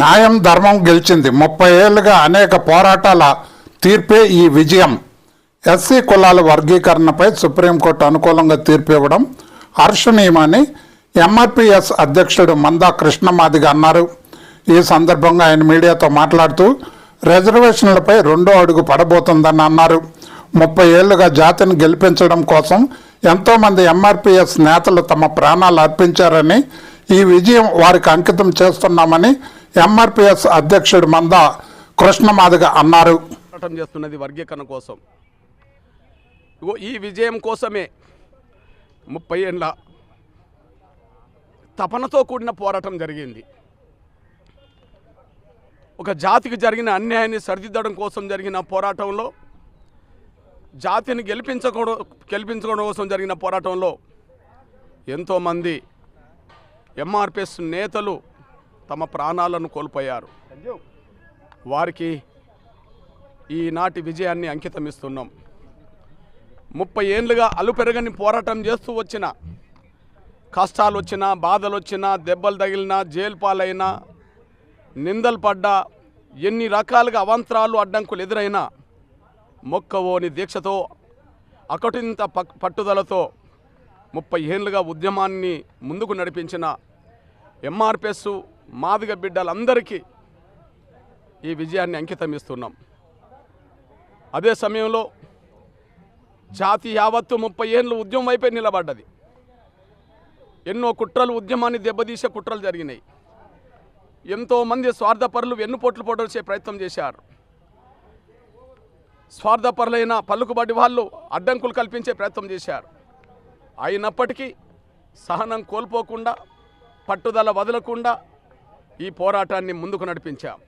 న్యాయం ధర్మం గెలిచింది. ముప్పై ఏళ్ళుగా అనేక పోరాటాల తీర్పే ఈ విజయం. ఎస్సీ కులాల వర్గీకరణపై సుప్రీంకోర్టు అనుకూలంగా తీర్పు ఇవ్వడం హర్షణీయమని ఎంఆర్పిఎస్ అధ్యక్షుడు మందా కృష్ణమాదిగ అన్నారు. ఈ సందర్భంగా ఆయన మీడియాతో మాట్లాడుతూ రిజర్వేషన్లపై రెండో అడుగు పడబోతుందని అన్నారు. ముప్పై ఏళ్ళుగా జాతిని గెలిపించడం కోసం ఎంతోమంది ఎంఆర్పిఎస్ నేతలు తమ ప్రాణాలు అర్పించారని ఈ విజయం వారికి అంకితం చేస్తున్నామని ఎంఆర్పిఎస్ అధ్యక్షుడు మంద కృష్ణమాదిగ అన్నారు. చేస్తున్నది వర్గీకరణ కోసం. ఈ విజయం కోసమే ముప్పై ఏళ్ళ తపనతో కూడిన పోరాటం జరిగింది. ఒక జాతికి జరిగిన అన్యాయాన్ని సరిదిద్దడం కోసం జరిగిన పోరాటంలో జాతిని గెలిపించకూడ గెలిపించుకోవడం కోసం జరిగిన పోరాటంలో ఎంతోమంది ఎంఆర్పిఎస్ నేతలు తమ ప్రాణాలను కోల్పోయారు. వారికి ఈనాటి విజయాన్ని అంకితం ఇస్తున్నాం ముప్పై ఏళ్ళుగా అలుపెరగని పోరాటం చేస్తూ వచ్చిన కష్టాలు వచ్చినా బాధలు వచ్చినా దెబ్బలు తగిలినా జైలు పాలైనా నిందలు పడ్డా ఎన్ని రకాలుగా అవంతరాలు అడ్డంకులు ఎదురైనా మొక్కవోని దీక్షతో అకటింత పట్టుదలతో ముప్పై ఏళ్ళుగా ఉద్యమాన్ని ముందుకు నడిపించిన ఎంఆర్పిఎస్ మాదిగ బిడ్డలందరికీ ఈ విజయాన్ని అంకితం ఇస్తున్నాం. అదే సమయంలో జాతి యావత్తు ముప్పై ఏళ్ళు ఉద్యమం వైపే నిలబడ్డది. ఎన్నో కుట్రలు ఉద్యమాన్ని దెబ్బతీసే కుట్రలు జరిగినాయి. ఎంతోమంది స్వార్థపరులు వెన్నుపోట్లు పొడవచ్చే ప్రయత్నం చేశారు. స్వార్థపరులైన పలుకుబడి వాళ్ళు అడ్డంకులు కల్పించే ప్రయత్నం చేశారు. అయినప్పటికీ సహనం కోల్పోకుండా పట్టుదల వదలకుండా ఈ పోరాటాన్ని ముందుకు నడిపించాం.